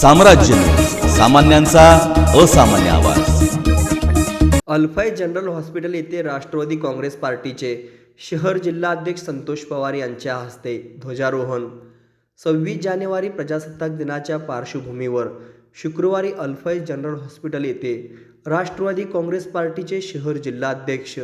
साम्राज्य सामान्यांचा असामान्य आवाज. अल्फाय जनरल हॉस्पिटल येथे राष्ट्रवादी काँग्रेस पार्टीचे शहर जिल्हाध्यक्ष संतोष पवार यांच्या हस्ते ध्वजारोहण. सव्वीस जानेवारी प्रजासत्ताक दिनाच्या पार्श्वभूमीवर शुक्रवारी अल्फाय जनरल हॉस्पिटल येथे राष्ट्रवादी काँग्रेस पार्टीचे शहर जिल्हाध्यक्ष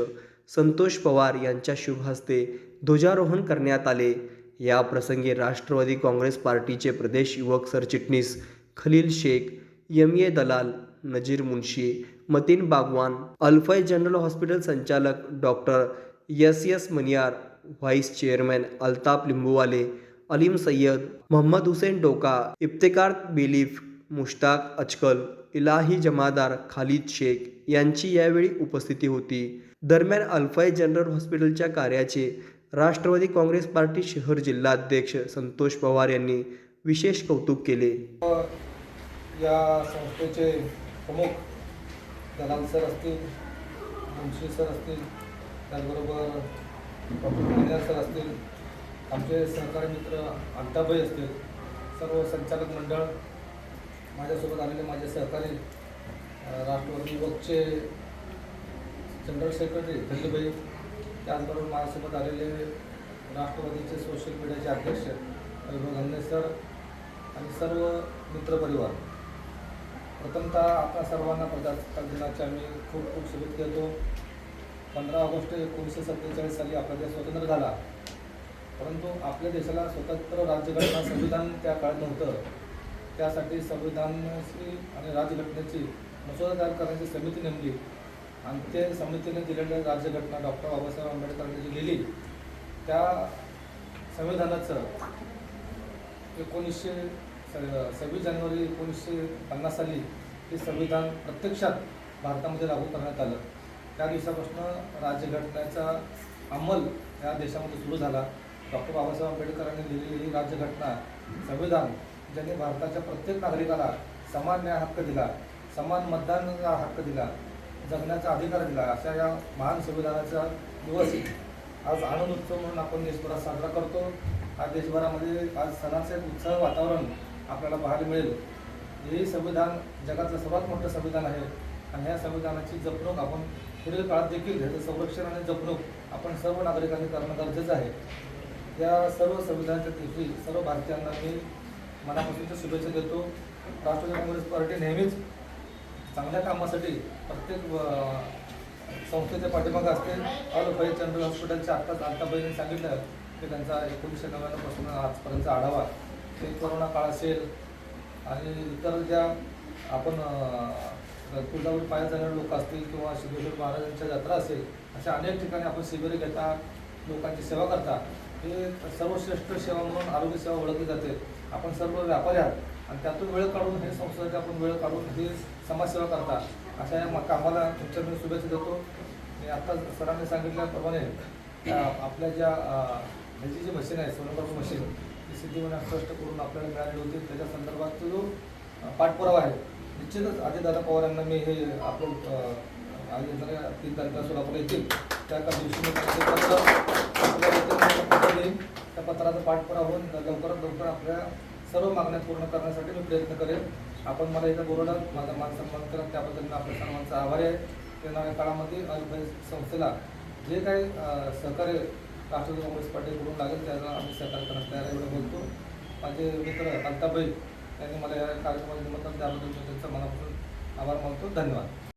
संतोष पवार यांच्या शुभ हस्ते ध्वजारोहण करण्यात आले. या प्रसंगी राष्ट्रवादी काँग्रेस पार्टीचे प्रदेश युवक सरचिटणीस Khalil Shaikh M A. Dalal Nazir Munshi Matin Bagwan Alfay general hospital संचालक doctor S S Maniyar vice chairman Altaf Limbuwale Alim Sayyad Mohammad Husen Doka Iftekar bailiff Mushtaq Achkal Ilahi Jamadar Khalid Shaikh यांची यावेळी उपस्थिती होती. दरम्यान अल्फाय जनरल हॉस्पिटलच्या कार्याचे राष्ट्रवादी काँग्रेस पार्टी शहर जिल्हाध्यक्ष संतोष पवार यांनी विशेष कौतुक केले. या संस्थेचे प्रमुख दलाल सर असतील मुंशी सर असतील त्याचबरोबर डॉक्टर सर असतील आमचे सहकारी मित्र अंताबाई असतील सर्व संचालक मंडळ माझ्यासोबत आलेले माझे सहकारी राष्ट्रवादी युवकचे जनरल सेक्रेटरी खंडूबाई त्याचबरोबर माझ्यासोबत आलेले राष्ट्रवादीचे सोशल मीडियाचे अध्यक्ष वैभव सर आणि सर्व मित्रपरिवार. प्रथमतः आपल्या सर्वांना प्रजासत्ताक दिनाच्या आम्ही खूप खूप शुभेच्छा देतो. पंधरा ऑगस्ट एकोणीसशे सत्तेचाळीस साली आपला देश स्वतंत्र झाला. परंतु आपल्या देशाला स्वतंत्र राज्यघटना संविधान त्या काळात नव्हतं. त्यासाठी संविधानाची आणि राज्यघटनेची मसुदा तयार करण्याची समिती नेमली. आणि ते समितीने दिलेल्या राज्यघटना डॉक्टर बाबासाहेब आंबेडकरांनी जी लिहिली त्या संविधानाचं एकोणीसशे स- सव्वीस जानेवारी एकोणीसशे पन्नास साली हे संविधान प्रत्यक्षात भारतामध्ये लागू करण्यात आलं. त्या दिवसापासून राज्यघटनेचा अंमल या देशामध्ये सुरू झाला. डॉक्टर बाबासाहेब आंबेडकरांनी लिहिलेली ही राज्यघटना संविधान ज्यांनी भारताच्या प्रत्येक नागरिकाला समान न्याय हक्क दिला समान मतदानाचा हक्क दिला जगण्याचा अधिकार दिला अशा या महान संविधानाचा दिवस आज आनंद उत्सव म्हणून आपण देशभरात साजरा करतो. आज देशभरामध्ये आज सणाचं एक उत्साह वातावरण आपल्याला पाहायला मिळेल. हे संविधान जगाचं सर्वात मोठं संविधान आहे. आणि ह्या संविधानाची जपणूक आपण पुढील काळात देखील ह्याचं संरक्षण आणि जपणूक आपण सर्व नागरिकांनी करणं गरजेचं आहे. या सर्व संविधानाच्या दिवशी सर्व भारतीयांना मी मनापासूनच्या शुभेच्छा देतो. राष्ट्रवादी काँग्रेस पार्टी नेहमीच चांगल्या कामासाठी प्रत्येक संस्थेच्या पाठीमागं असतील. ऑल फैज जनरल हॉस्पिटलच्या आत्ताच आत्तापर्यंत सांगितलं की त्यांचा एकोणीसशे नव्याण्णवपासून आजपर्यंतचा आढावा ते कोरोना काळ असेल आणि इतर ज्या आपण तुळजापूर पाया जाणारे लोक असतील किंवा सिद्धेश्वर महाराजांच्या जत्रा असेल अशा अनेक ठिकाणी आपण शिबिरे घेता लोकांची सेवा करता हे सर्वश्रेष्ठ सेवा म्हणून आरोग्य सेवा ओळखली जाते. आपण सर्व व्यापारी आहात आणि त्यातून वेळ काढून हे संस्थेसाठी आपण वेळ काढून हे समाजसेवा करता अशा या कामाला तुमच्या मी शुभेच्छा देतो. आणि आता सरांनी सांगितल्याप्रमाणे त्या आपल्या ज्या अं, ह्याची जी मशीन आहे सोनोग्राफी मशीन ती सिद्धिविनायक ट्रस्ट करून आपल्याला मिळाली होती. त्याच्या संदर्भात जो पाठपुरावा आहे निश्चितच अजितदादा पवार यांना मी हे आपलं येणाऱ्या तीन तारखेला सोलापूर येतील. त्या दिवशी मी त्या पत्राचा पाठपुरावा होऊन लवकरात लवकर आपल्या सर्व मागण्या पूर्ण करण्यासाठी मी प्रयत्न करेन. आपण मला इथं बोलवलं माझा मान सन्मान करा त्याबद्दल मी आपल्या सर्वांचा आभारी आहे. येणाऱ्या काळामध्ये अल्फाई संस्थेला जे काही सहकार्य राष्ट्रवादी काँग्रेस पार्टीकडून लागेल त्याला आम्ही सहकार्य करण्यास तयार एवढं बोलतो. माझे मित्र अल्ताबाई यांनी मला या कार्यक्रमात निमंत्रण त्याबद्दल मी त्यांचा मनापासून आभार मानतो. धन्यवाद.